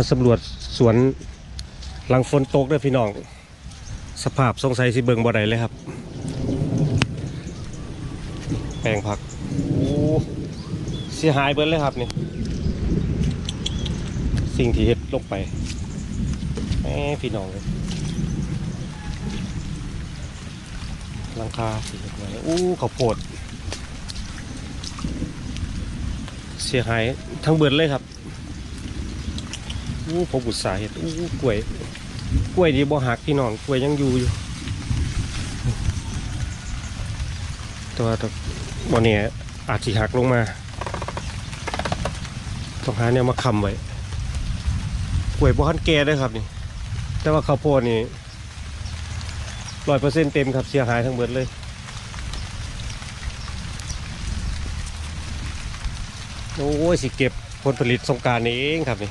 มาสำรวจสวนหลังฝนตกเด้อพี่น้อง สภาพสงสัยสิเบิงบ่ได้เลยครับ แปลงผักโอ้เสียหายเบิดเลยครับนี่สิ่งที่เฮ็ดลงไปแหมพี่น้องเลยลังคาสีเฮ็ดไว้อู้ข้าวโพดเสียหายทั้งเบิดเลยครับ อู้ผมอุตสาห์เห็ดอู้กล้วย กล้วยดีบ่หักพี่น้อง กล้วยยังอยู่อยู่แต่ว่าบ่เนี่ยอาจสิหักลงมา ต้องหาเนี่ยมาคำไว้ กล้วยบ่ทันแก่ด้อครับนี่ แต่ว่าข้าวโพดนี่ร้อยเปอร์เซ็นต์เต็มครับเสียหายทั้งเบิดเลยโอ้ยสิเก็บผลผลิตสงการนี่เองครับนี่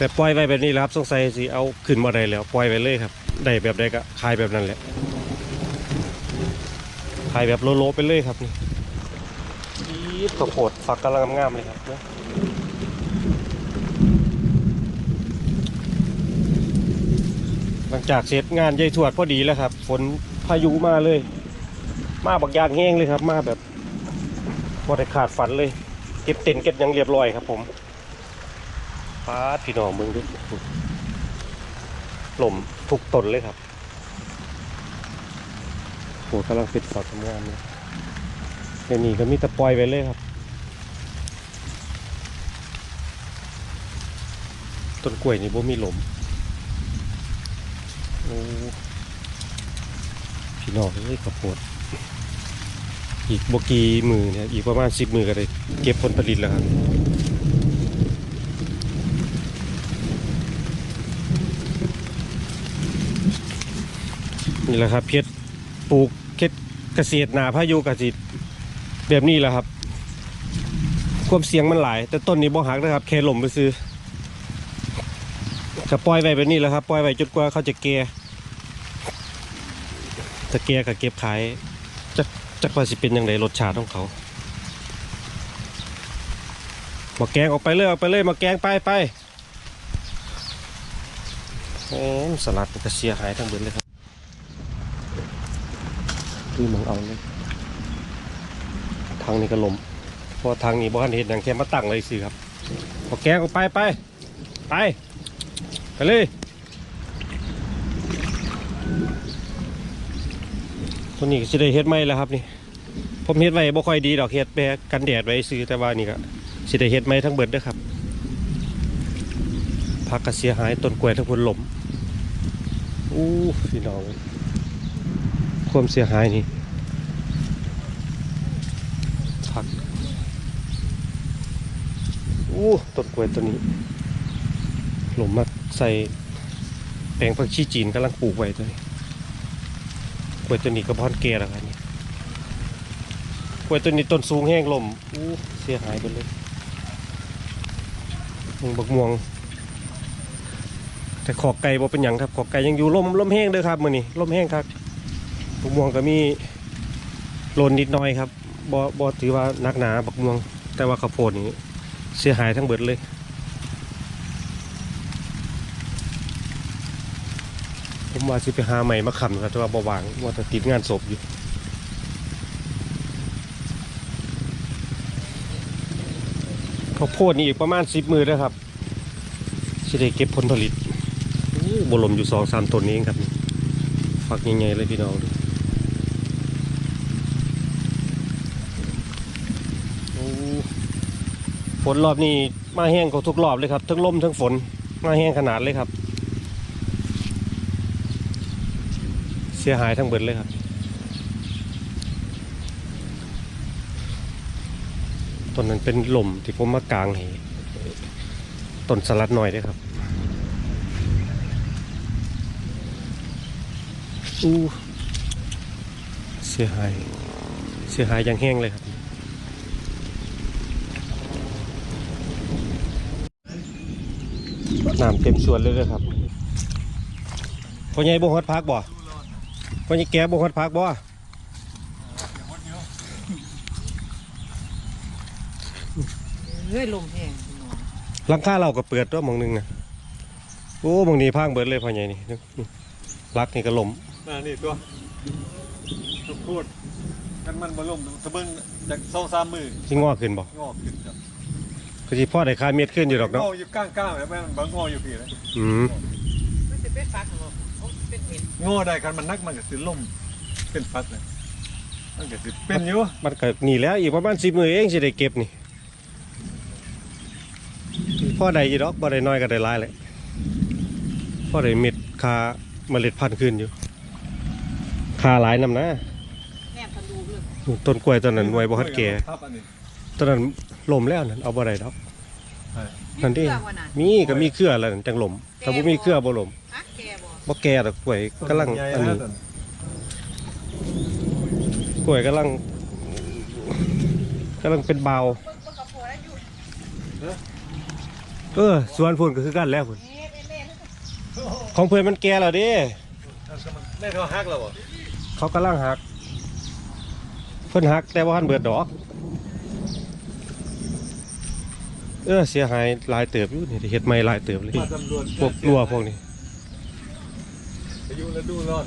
แต่ปล่อยไว้แบบนี้แล้วครับสงสัยสิเอาขึ้นมาได้แล้วปล่อยไว้เลยครับได้แบบใดก็ขายแบบนั้นแหละขายแบบโลๆไปเลยครับนี่อีดข้าวโพดฝักกำลังงามเลยครับเนี่ยหลังจากเสร็จงานยายทวดพอดีแล้วครับ ฝนพายุมาเลย มาบักยางแห้งเลยครับ มาแบบพอได้ขาดฝันเลย เก็บเต็นเก็บยังเรียบร้อยครับผม้าพี่น้องมึงดิหล่มทุกตนเลยครับโหกำลังฟิตฝอดทำงานเลยเดี๋ยวนี้ก็มีแต่ปล่อยไปเลยครับ ต้นกล้วยนี่บ่มีหลมโอ้พี่น้องเอ้ยข้าวโพดอีกบกีมือเนี่ยอีกประมาณสิบมือก็ได้เก็บผลผลิตแล้วครับ นี่แหละครับเพชรปลูกเพชรเกษตรนาพายุกสิแบบนี้แหละครับ ความเสียงมันหลาย แต่ต้นนี้บ่หักนะครับแค่หล่มไปซื้อก็ปล่อยไว้แบบนี้แหละครับปล่อยไว้จนกว่าเขาจะแก่จะแก่ก็เก็บขายจะจะว่าสิเป็นยังไงรสชาติของเขามาแกงออกไปเลยออกไปเลยมาแกงไปไปโอ้สลัดมันก็เสียหายทั้งเบิดเลยครับ คือหมองเอาเลยทางนี้ก็ลมเพราะทางนี้บ้านเห็นอย่างแค่มาตั้งเลยสิครับพอแกงออกไปไปไปไปเลยตัวนี้ก็จะได้เฮ็ดไหมแล้วครับนี่ผมเฮ็ดไว้บ่ค่อยดีดอกเฮ็ดไปกันแดดไว้ซื้อแต่ว่านี่ก็สิได้เฮ็ดไหมทั้งเบิดด้อครับพักก็เสียหายต้นกล้วยทั้งผลลมอู้พี่น้อง ความเสียหายนี่ผักอู้ต้นกล้วยตัวนี้หลมมาใส่แปลงผักชีจีนกำลังปลูกไว้ตัวนี้กล้วยตัวนี้ก็พอนแก่แล้วครับนี่กล้วยตัวนี้ต้นสูงแห้งลมอู้เสียหายไปเลยมึงบักม่วง แต่ขอกไก่บ่เป็นหยังครับขอกไก่ยังอยู่ลมลมแห้งเด้อครับมื้อนี้ลมแห้งครับ บักม่วงก็มีโลนนิดหน่อยครับบ่บ่ถือว่านักหนาบักม่วง แต่ว่าข้าวโพดนี่เสียหายทั้งเบิดเลยผมว่าสิไปหาใหม่มาขำครับแต่ว่าบ่วางว่าจะติดงานศพอยู่ข้าวโพดนี่อีกประมาณสิบมือแล้วครับสิได้เก็บผลผลิตโบลมอยู่สองสามต้นนี้เองครับฝักใหญ่ๆเลยพี่น้องดู โอ้ ฝนรอบนี้มาแห้งกว่าทุกรอบเลยครับ ทั้งลมทั้งฝนมาแห้งขนาดเลยครับ เสียหายทั้งเบิดเลยครับ ต้นนั้นเป็นลมที่ผมมากลางให้ต้นสลัดหน่อยด้วยครับอู้เสียหาย เสียหายอย่างแห้งเลยครับ น้ำเต็มสวนเลยเลยครับพ่อใหญ่บ่ฮอดพักบ่พ่อใหญ่แก่บ่ฮอดพักบ่เฮ้ยลมแห้งพี่น้องหลังคาเราก็เปิดด้วยหมองหนึงนะโอ้หมองนี้พังเบิดเลยพ่อใหญ่นี่รักนี่ก็ล้มน่านี่ตัวทุกพูดกันมันบ่ล่มตะเบิ่งจากสองสามมือสิงอขึ้นบ่งอกขึ้นครับ ก็สิพ่อได้ค่าเม็ดขึ้นอยู่ดอกงเนาะออยู่ก้างๆแล้วแม่มันบ่งออยู่พี่เลยอืมมันจะเป็นฟักเหรอโอ้เป็นเห็ดงอได้คันมันนักมันก็สิล่มเป็นฟัดเลยมันก็สิเป็นอยู่มันก็นี่แล้วอีกประมาณ10มื้อเองสิได้เก็บนี่พ่อได้อยู่ดอกบ่ได้น้อยก็ได้หลายแหละพ่อได้เม็ดค่าเมล็ดพันธุ์ขึ้นอยู่ค่าหลายนำนะแนบทะลุเลยต้นกล้วยต้นนั้นหน่วยบ่ทันแก่ครับอันนี้ ต้นนั้นล้มแล้วนั่นเอาบ่ได้ดอกใช่นั่นดิมีเครื่องวะน่ะมีก็มีเครือแล้วนั่นจังล้มถ้าบ่มีเครือบ่ล้มฮะแกบ่บ่แก่ดอกกล้วยกำลังใหญ่อันนี้ะกล้วยกำลังกำลังเป็นเบาเบิ่งเบิ่งกับผัวแล้วอยู่เออสวนพุ่นก็คือกันแล้วพุ่นเอ๊ะเป็นเล่นของเพิ่นมันแก่แล้วเด้ได้เท่าฮักแล้วบ่เขากำลังหัก เพิ่นหักแต่ว่าทันเบิดดอก เออเสียหายหลายเติบอยู่นี่เฮ็ดใหม่หลายเติบเลยมาตำรวจพวกรัวพวกนี้อายุแล้วดูรอด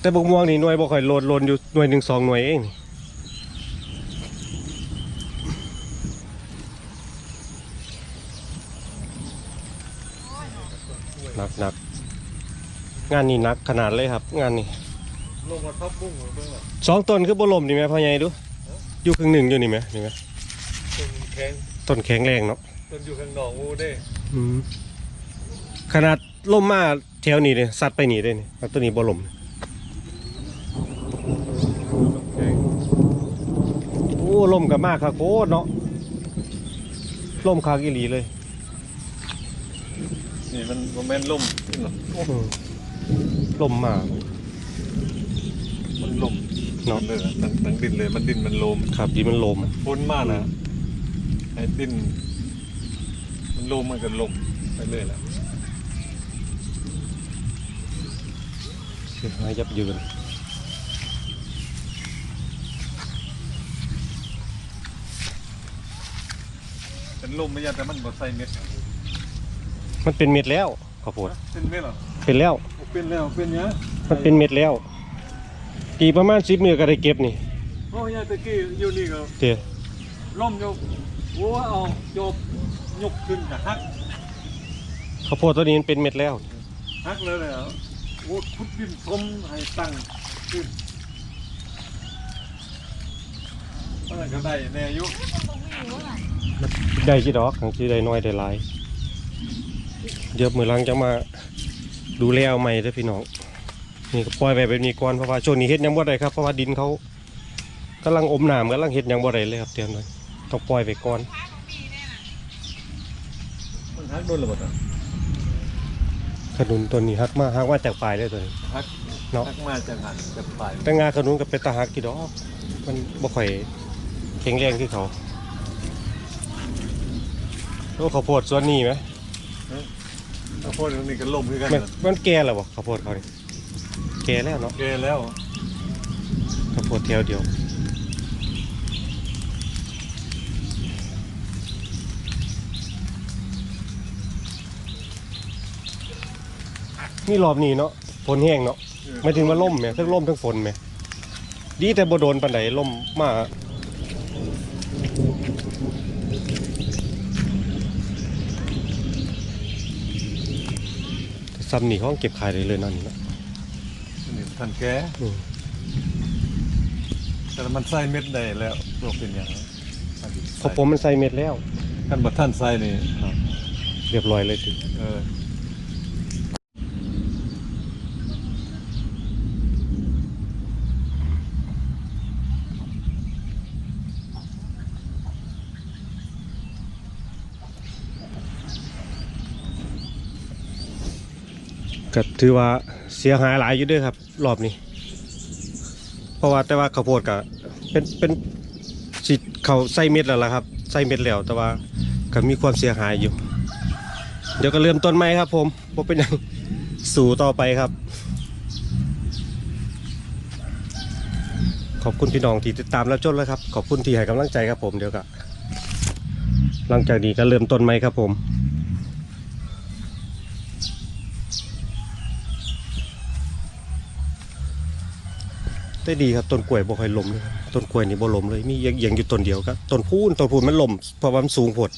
แต่บกม่วงนี่หน่วยบ่ค่อยโลดโลนอยู่หน่วยหนึ่งสองหน่วยเองนี่หนักหนักงานนี้หนักขนาดเลยครับ งานนี้ลงมาทับบุ้งเหมือนเบิ่งอะสองต้นคือบ่ลมนี่ไหมพ่อใหญ่ดู อยู่ครึ่งหนึ่งอยู่นี่ไหมนี่ไหมต้นแข็งต้นแข็งแรงเนาะต้นอยู่ข้างนอกอูเด้อืมขนาดลมมาแถวนี้เลยสัดไปนี่เลยนี่แล้วตัวนี้บ่ลมแข็งโอ้ลมกับมากครับโคตรเนาะลมคากอีหลีเลย นี่มันบ่แม่นล่มนี่หรอกอืมลมมากมันล่ม เนาะเลยอะทั้งทั้งดินเลย มันดินมันลมครับดีมันลม พ้นมากนะไอ้ดิน มันลมมันก็ลมไปเรื่อยแหละเสียหายยับเยินเป็นลมไม่ยากแต่มันบ่ใส่เม็ดมันเป็นเม็ดแล้วข้าวโพดเป็นเม็ดเหรอเป็นแล้วโอ้เป็นแล้วเป็นเนี้ยมันเป็นเม็ดแล้ว ปีประมาณสิบมือก็ได้เก็บนี่โอ้ยายตะกี้อยู่นี่ก็เจ้ล่มอยู่โอ้เอาโยบยกขึ้นกับฮักข้าวโพดตัวนี้มันเป็นเม็ดแล้วฮักเลยเลยเหรอโอ้ขุดดินทมให้ตั้งขึ้นเมื่อไหร่ก็ได้แน่อยุได้กี่ดอกทั้งที่ได้น้อยได้หลายเดี๋ยวมือหลังจะมาดูแลเอาใหม่เด้อพี่น้อง นี่ก็ปล่อยไปแบบนี้ก่อนเพราะว่าช่วงนี้เฮ็ดหยังบ่ได้ครับเพราะว่าดินเขากำลังอมน้ำกำลังเฮ็ดหยังบ่ได้เลยครับเดี๋ยวนั้นต้องปล่อยไปก่อนมันฮักโดนระเบิดอะขนุนตัวนี้ฮักมาฮักมาจากปลายเลยตัวนี้ฮักเนาะฮักมาจากหันจากปลายแต่งาขนุนก็เป็นตาฮักกี่ดอกมันบ่ค่อยแข็งแรงคือเขาโอ้ข้าวโพดสวนนี้ไหมข้าวโพดตรงนี้ก็ล่มคือกันมันน่ะมันแก่แล้วบ่ข้าวโพดเขานี่ แก่แล้วเนาะแกแล้วข้าวโพดแถวเดียวนี่รอบนี้เนาะฝนแห้งเนาะไม่ถึงว่าล่มแหมทั้งล่มทั้งฝนแหมดีแต่บ่โดนปานใดล่มมาแต่ซ้ำนี่เขาเก็บขายได้เลยนั่นเนาะ นี่ทันแกอืมแต่มันใส่เม็ดได้แล้วตัวเป็นอย่างของผมมันใส่เม็ดแล้วกันบัท่านใส่นี่เรียบร้อยเลยทีเออก็ถือว่าเสียหายหลายอยู่เด้วยครับ รอบนี้ เพราะว่าแต่ว่าข้าวโพดก็เป็นเป็นสิเขาใส่เม็ดแล้วล่ะครับใส่เม็ดแล้วแต่ว่าก็มีความเสียหายอยู่ เดี๋ยวก็เริ่มต้นใหม่ครับ ผมผมเป็นยังสู่ต่อไปครับ ขอบคุณพี่น้องที่ติดตามแล้วจนแล้วครับ ขอบคุณที่ให้กำลังใจครับผมเดี๋ยวก็หลังจากนี้ก็เริ่มต้นใหม่ครับผม ได้ดีครับต้นกล้วยบ่ค่อยล้มเลยครับต้นกล้วยนี่บ่ล้มเลยมีอย่างอย่างอยู่ต้นเดียวครับต้นพูนต้นพูนมันล้มเพราะว่ามันสูงโพด